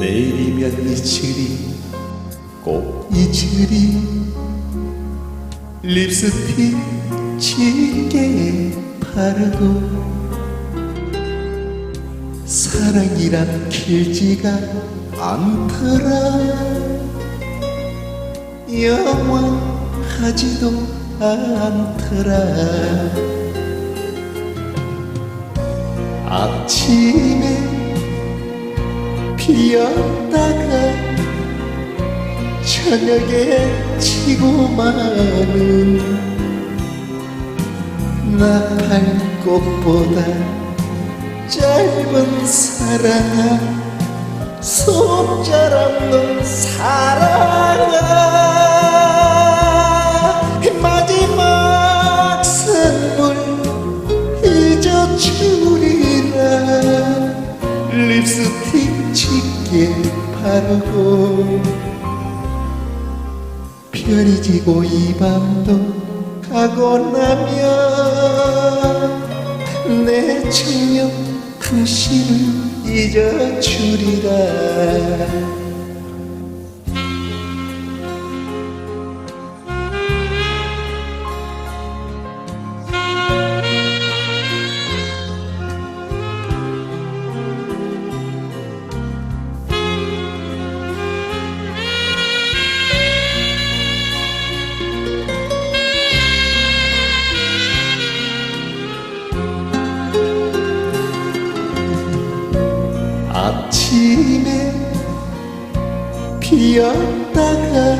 내일이면 잊으리 꼭 잊으리 립스틱 짙게 바르고 사랑이란 길지가 않더라. 영원하지도 않더라. 아침에 피었다가 저녁에 지고 마는 나팔꽃보다 짧은 사랑아 속절없는 사랑아. 마지막 선물 잊어주리라. 립스틱 짙게 바르고 별이 지고 이 밤도 가고 나면 내 청력 당신을 잊어주리라 아침에 피었다가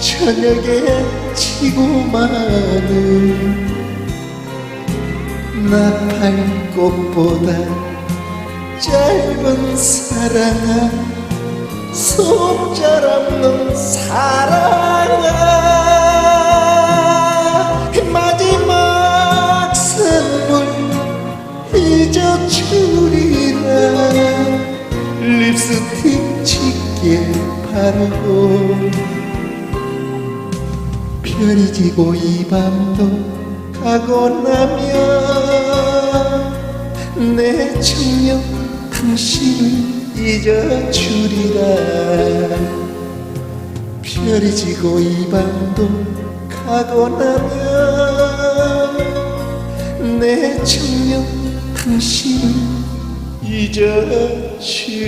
저녁에 지고 마는 나팔꽃보다 짧은 사랑아 속절없는 사랑 립스틱 짙게 바르고 별이 지고 이 밤도 가고 나면 내 청력 당신을 잊어주리라. 별이 지고 이 밤도 가고 나면 내 청력 당신을 잊어주리라